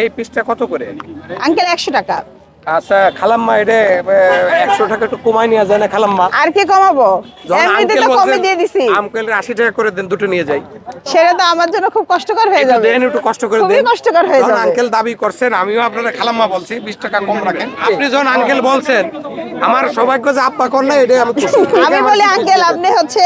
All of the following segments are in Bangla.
এই পিসটা কত করে? আঙ্কেল একশো টাকা। আচ্ছা খালাম্মা এটা একশো টাকা একটু কমাই নিয়ে যায় না খালাম্মা? আর কি কমাবো? এমনিতে তো কমে দিয়ে দিছি। আঙ্কেলের আশি টাকা করে দেন দুটো নিয়ে যাই সেটা তো আমার জন্য খুব কষ্টকর হয়ে যাবে। দেন একটু কষ্ট করে দেন। কষ্টকর হয়ে যাবে। আঙ্কেল দাবি করছেন আমিও আপনারা খালাম্মা বলছি বিশ টাকা কম রাখেন। আপনি যখন আঙ্কেল বলছেন আমার সৌভাগ্য যে আব্বা করলে এটাই আমি আমি বলি আঙ্কেল আপনি হচ্ছে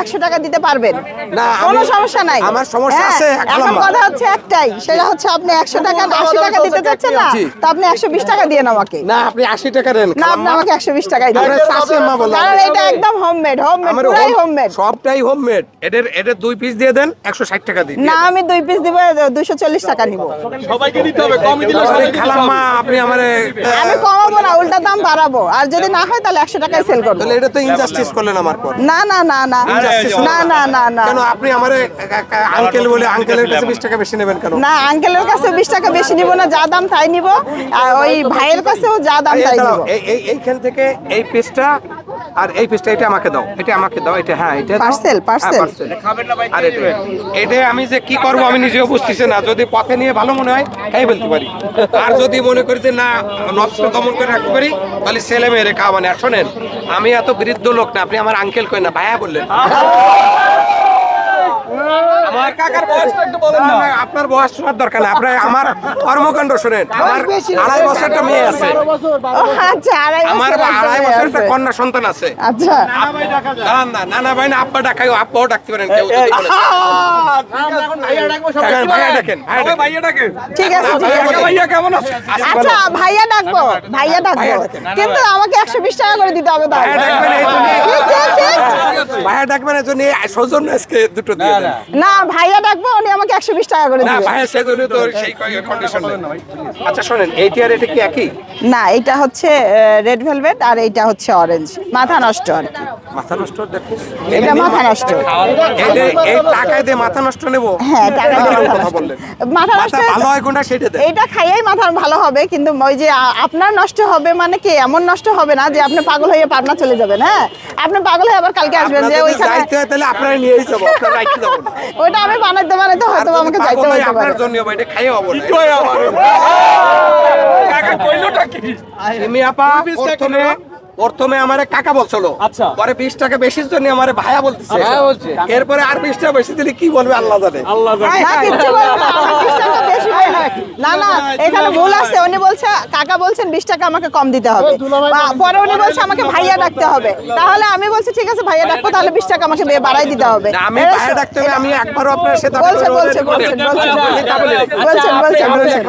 একশো টাকা দিতে পারবেন। না, কোনো সমস্যা নাই। আমার সমস্যা হ্যাঁ, আছে, এখন কথা হচ্ছে একটাই সেটা হচ্ছে আপনি একশো টাকা আশি টাকা দিতে চাচ্ছেন না তো আপনি একশো বিশ টাকা দিয়ে আমাকে। না আপনি আশি টাকা দেন না আপনি আমাকে একশো বিশ টাকাই আমরা দেবেন চাষি আম্মা বললাম। কারণ এটা একদম হোমমেড হোমমেড পুরাই হোমমেড সবটাই হোমমেড এদের এদের দুই পিস দিয়ে দেন একশো ষাট টাকা দিন না আমি দুই পিস দিব দুশো চল্লিশ টাকা নিব। সবাইকে দিতে হবে কমই দিলে আপনি আমারে আমি কমাবো না উল্টা দাম বাড়াবো। আর যদি না হয় তাহলে একশো টাকায় সেল করব। তাহলে এটা তো ইনজাস্টিস করলেন আমার পর। না না না না। না না না না। কেন আপনি আমারে আঙ্কেল বলে আঙ্কেলের কাছে বিশ টাকা বেশি নেবেন কেন? না আঙ্কেলের কাছে বিশ টাকা বেশি নিব না যা দাম তাই নিব। আর ওই ভাইয়ের কাছেও যা দাম এই তাই নিব এই- এই- এইখান থেকে এই পিসটা আর এই পিসটা এটা আমাকে দাও এটা আমাকে দাও এটা হ্যাঁ এটা parcel। হ্যাঁ, parcel। আর এটা এটা আমি যে কি করব আমি নিজেও বুঝতেছি না যদি পথে নিয়ে ভালো মনে হয় খাই বলতে পারি। আর যদি মনে করি যে না নষ্ট দমন করে রাখতে পারি তাহলে ছেলে মেয়েরে খাওয়া মানে আর শোনেন আমি এত বৃদ্ধ লোক না আপনি আমার আঙ্কেল কই না ভাইয়া বললেন। কাকার বয়সটা একটু বলেন না। আপনার বয়স শোনার দরকার না আপনার আমার কর্মকাণ্ড শোনেন। আমার আড়াই বছর একটা মেয়ে আছে। আচ্ছা আড়াই আমার আড়াই বছর একটা কন্যা সন্তান আছে। আচ্ছা। দাঁড়ান না নানা ভাই না আব্বা ডাকাই আব্বাও ডাকতে পারেন কেউ যদি। ভাইয়া ভাইয়া ডাকেন ঠিক আছে ঠিক আছে। ভাইয়া কেমন আছে? আচ্ছা ভাইয়া ডাকবো ভাইয়া ডাকবো। কিন্তু আমাকে একশো বিশ টাকা করে দিতে হবে ভাইয়া ডাকবেন জন্য সৌজন্য আজকে দুটো দিয়ে দেন। না। ভাইয়া ডাকবো উনি আমাকে একশো বিশ টাকা করে না ভাইয়া সেজন্য তো সেই কন্ডিশন আচ্ছা শোনেন এইটি আর এটা কি একই? না এটা হচ্ছে রেড ভেলভেট আর এইটা হচ্ছে অরেঞ্জ মাথা নষ্ট। আর কি মাথা নষ্ট দেখো। এটা মাথা নষ্ট। এই টাকায় দিয়ে মাথা নষ্ট নেব? হ্যাঁ টাকা দিয়ে কথা বললেন? মাথা নষ্ট ভালো হয় কোনটা সেটা দেন। খাইয়েই মাথা ভালো হবে কিন্তু ওই যে আপনার নষ্ট হবে মানে কি? এমন নষ্ট হবে না যে আপনি পাগল হয়ে পাবনা চলে যাবেন হ্যাঁ? আপনি পাগল হয়ে আবার কালকে আসবেন যে ওইখানে যাইতে হয় তাহলে আপনারা নিয়েই যাব আপনারা রাখতে যাব না ওইটা আমি বানাইতে বানাইতে হয়তো আমাকে যাইতে আপনার জন্য এটা খাইয়ে হব না। কাকা কইলোটা কি? তুমি আপা প্রথমে প্রথমে আমারে কাকা বলছিল। আচ্ছা। পরে বিশ টাকা বেশির জন্য আমারে ভাইয়া বলতেছে। এরপরে আর বিশ টাকা বেশি দিলে কি বলবে আল্লাহ জানে। আল্লাহ জানে। এখানে ভুল আছে উনি বলছে কাকা বলছেন বিশ টাকা আমাকে কম দিতে হবে। বা- পরে উনি বলছে আমাকে ভাইয়া ডাকতে হবে। তাহলে আমি বলছি ঠিক আছে ভাইয়া ডাকবো তাহলে বিশ টাকা আমাকে বাড়াই দিতে হবে। আমি ভাইয়া ডাকতে হবে আমি একবারও আপনার সাথে বলছে বলছে বলছেন বলছেন বলছেন বলছেন বলছেন